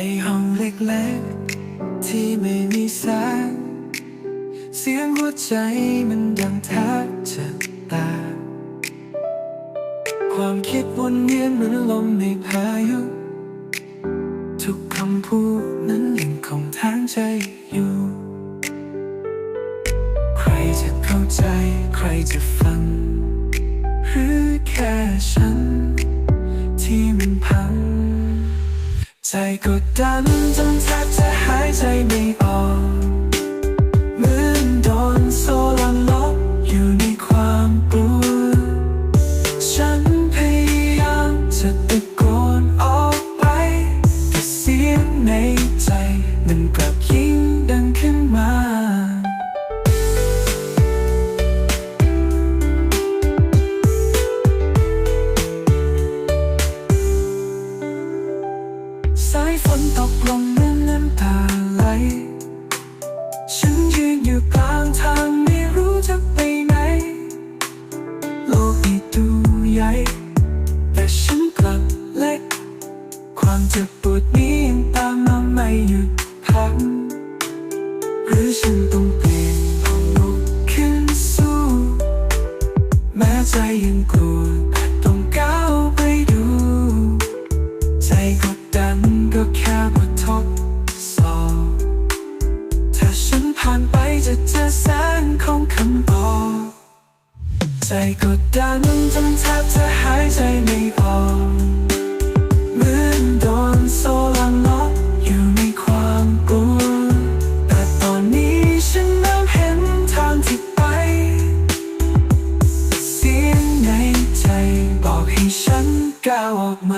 ในห้องเล็กๆ ที่ไม่มีแสง เสียงหัวใจมันดังแทบจะตา ความคิดวนเวียนเหมือนลมในพายุ ทุกคำพูดนั้นยังคงทางใจ ดันจนแทบจะหายใจไม่ออก my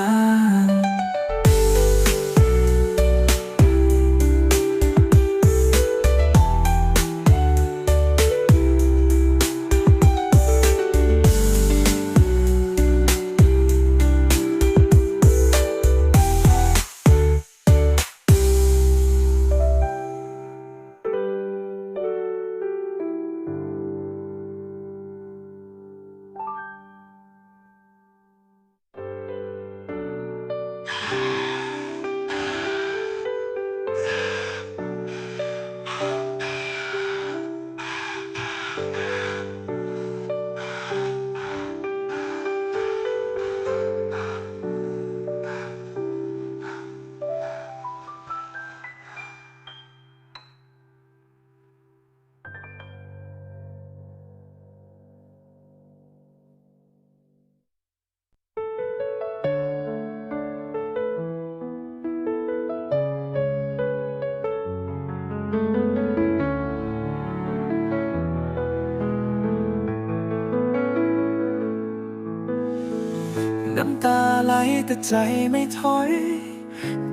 ำตาไหลแต่ใจไม่ถอย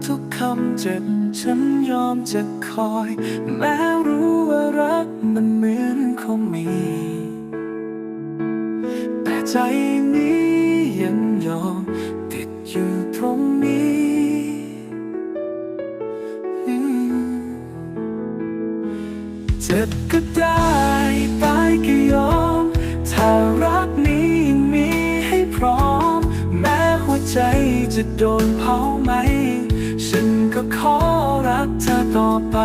ทุกคำเจ็บฉันยอมจะคอย แม้รู้ว่ารักมันเหมือนคงมี แต่ใจนี้ยังยอมติดอยู่ตรง จะโดนเผาไหม ฉันก็ขอรักเธอต่อไป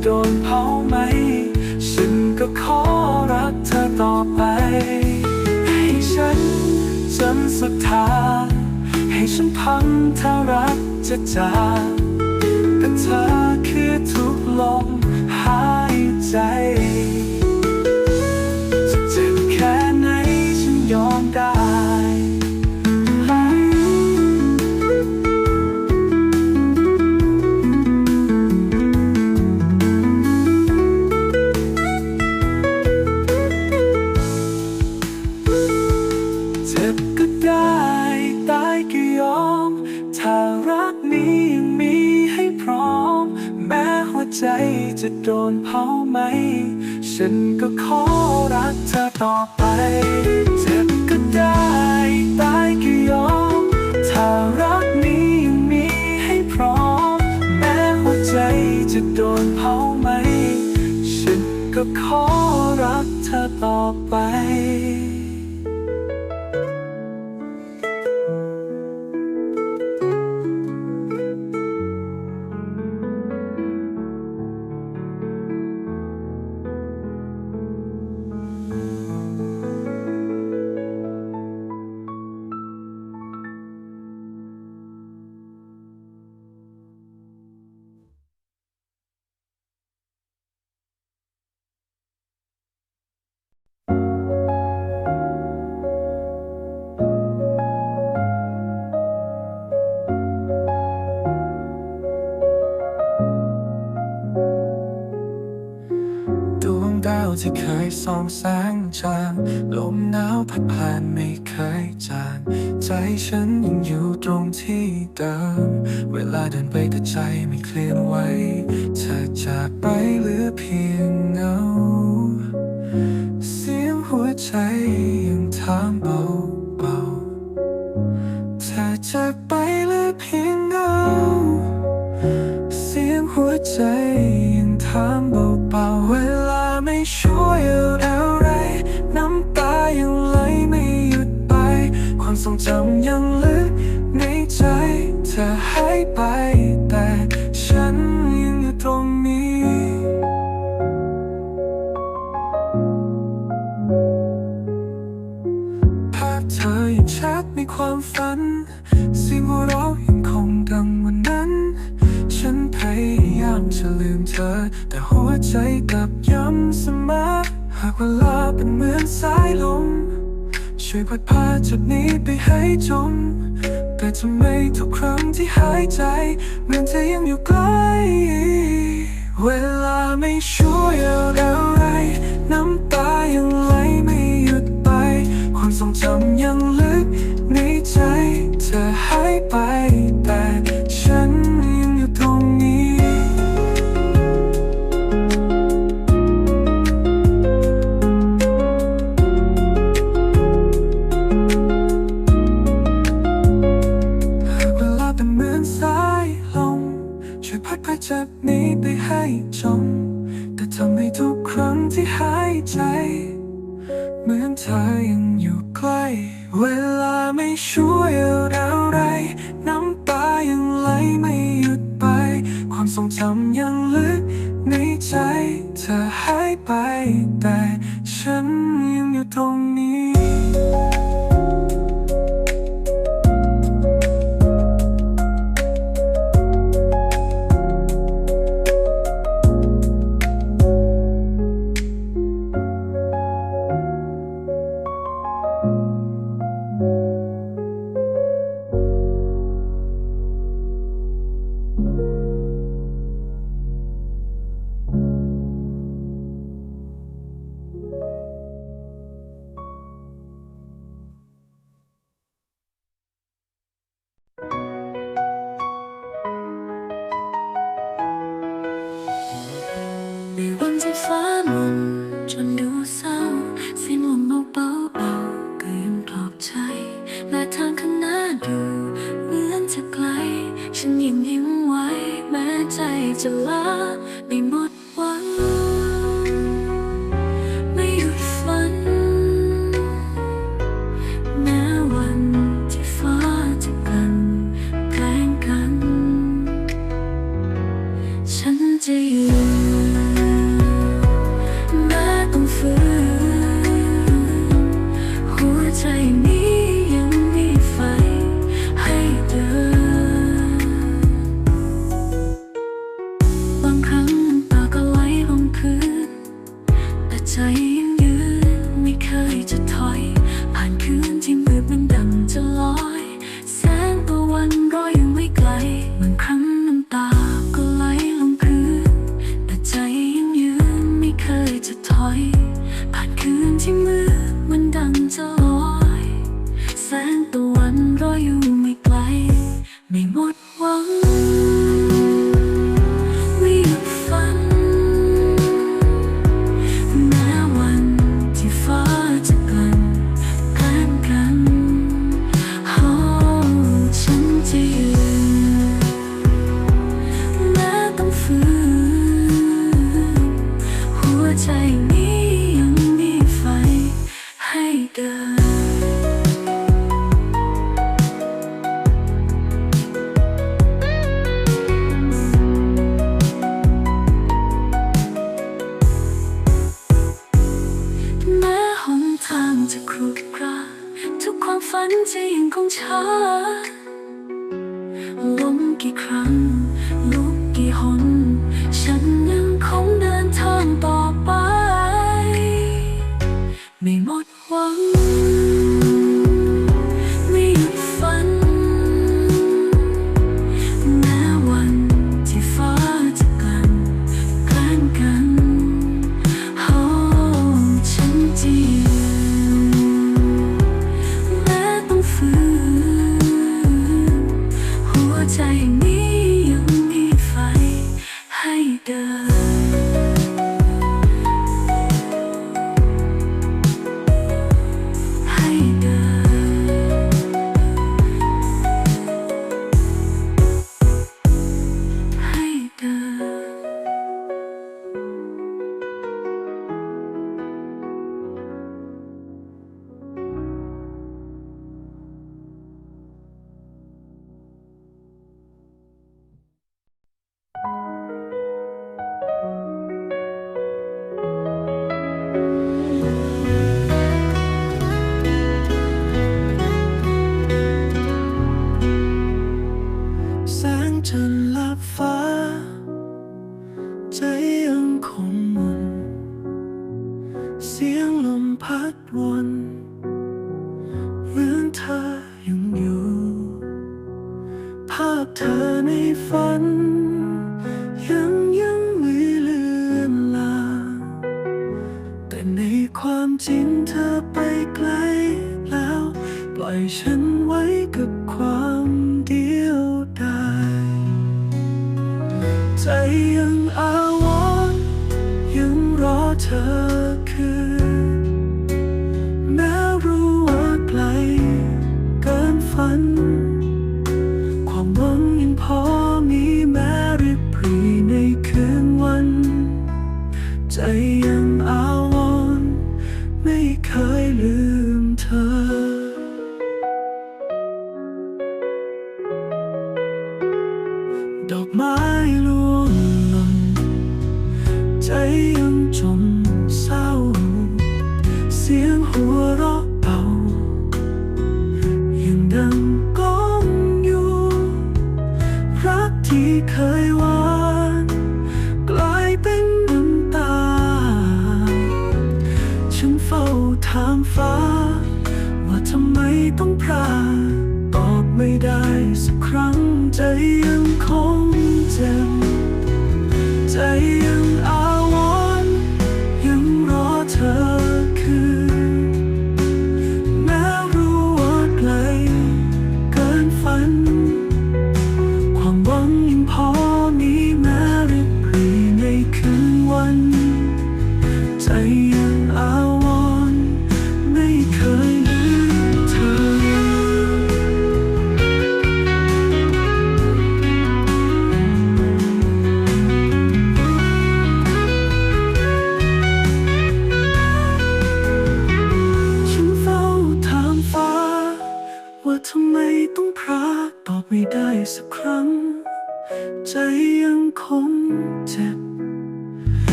โดนเผาไหม ฉันก็ขอรักเธอต่อไป ให้ฉันจนสุดทางให้ฉันพังถ้ารักจะจากแต่เธอคือทุกลมหายใจ จะโดนเผาไหม ฉันก็ขอรักเธอต่อไปเจ็บก็ได้ ตายก็ยอม ถ้ารักนี้ยังมีให้พร้อม แม้หัวใจจะโดนเผาไหม ฉันก็ขอรักเธอต่อไป ส่องแสงจางลมหนาวพัดผ่านไม่เคยจาง ใจฉันยังอยู่ตรงที่เดิม เวลาเดินไปแต่ใจไม่เคลื่อนไหวเธอจากไปเหลือเพียงเงา เสียงหัวใจยังถาม พัดพาจุดนี้ไปให้จม แต่ทำไมทุกครั้งที่หายใจเหมือนเธอยังอยู่ใกล้เวลาไม่ช่วยอะไร น้ำตายังไหลไม่หยุดไป ความทรงจำยังลึกในใจ 着了，你 lỡ. จริงเธอไปไกลแล้ว ปล่อยฉัน ไม้ล่วงล่นใจ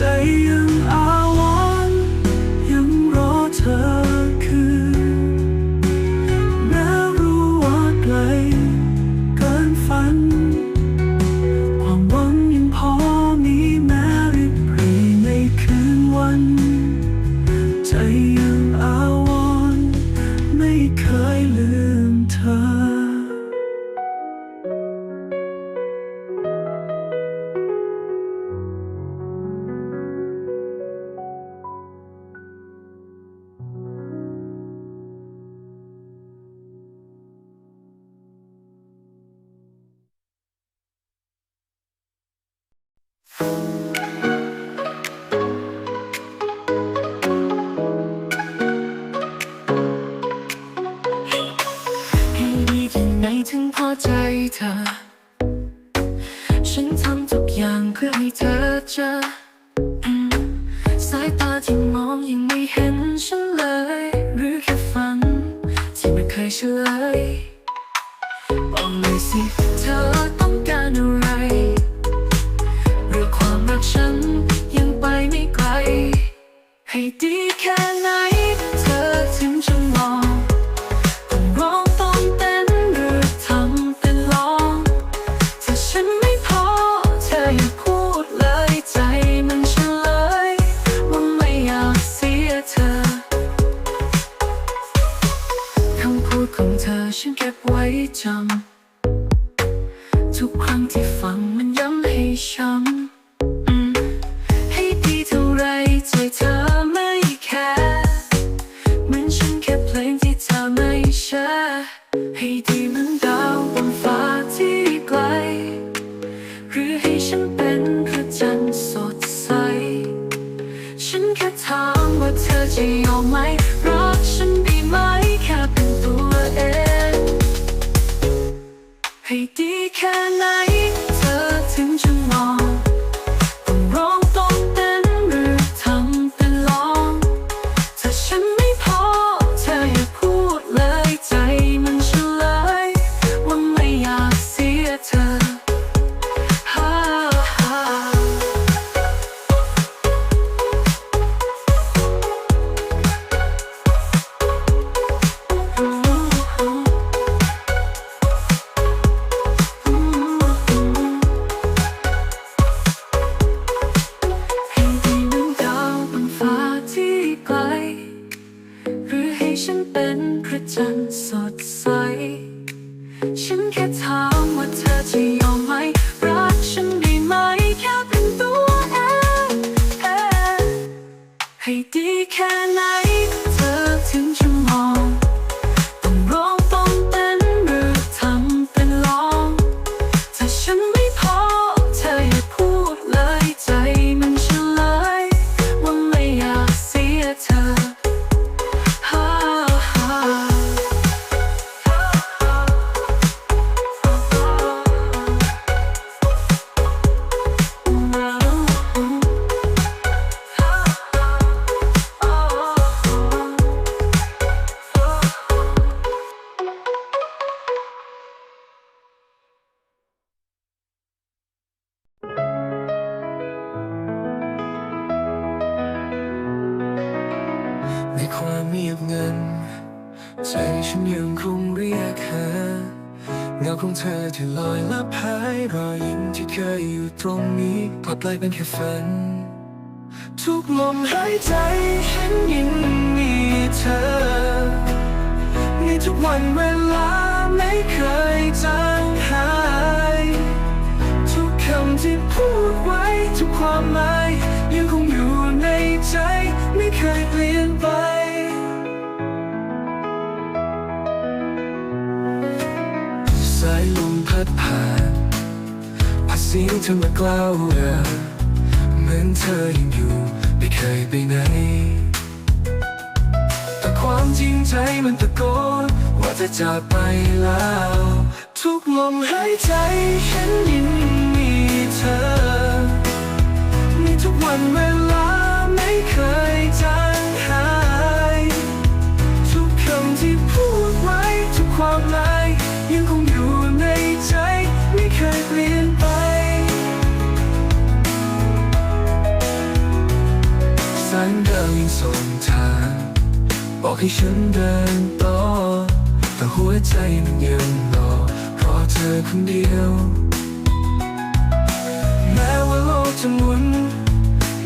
say you ค่ฝัน ทุกลมหายใจเห็นยิ่งมีเธอในทุกวันเวลาไม่เคยจางหาย ทุกคำที่พูดไว้ทุกความหมาย ยังคงอยู่ในใจไม่เคยเปลี่ยนไปสายลมพัดผ่านพัาเสียงเธอมากล่าวเรือ นเธอยังอยู่ไม่เคยไปไหน แต่ความจริงใจมันตะโกนว่าจะจากไปแล้ว ทุกลมหายใจฉันยินมีเธอ มีทุกวันเวลาไม่เคย ให้ฉันเดินต่อ แต่หัวใจมันยังรอเพราะเธอคนเดียว แม้ว่าโลกจะหมุน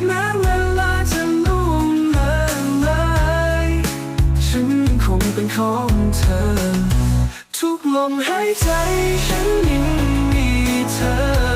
แม้เวลาจะล่วงละเลยฉันคงเป็นของเธอ ทุกลมหายใจฉันยังมีเธอ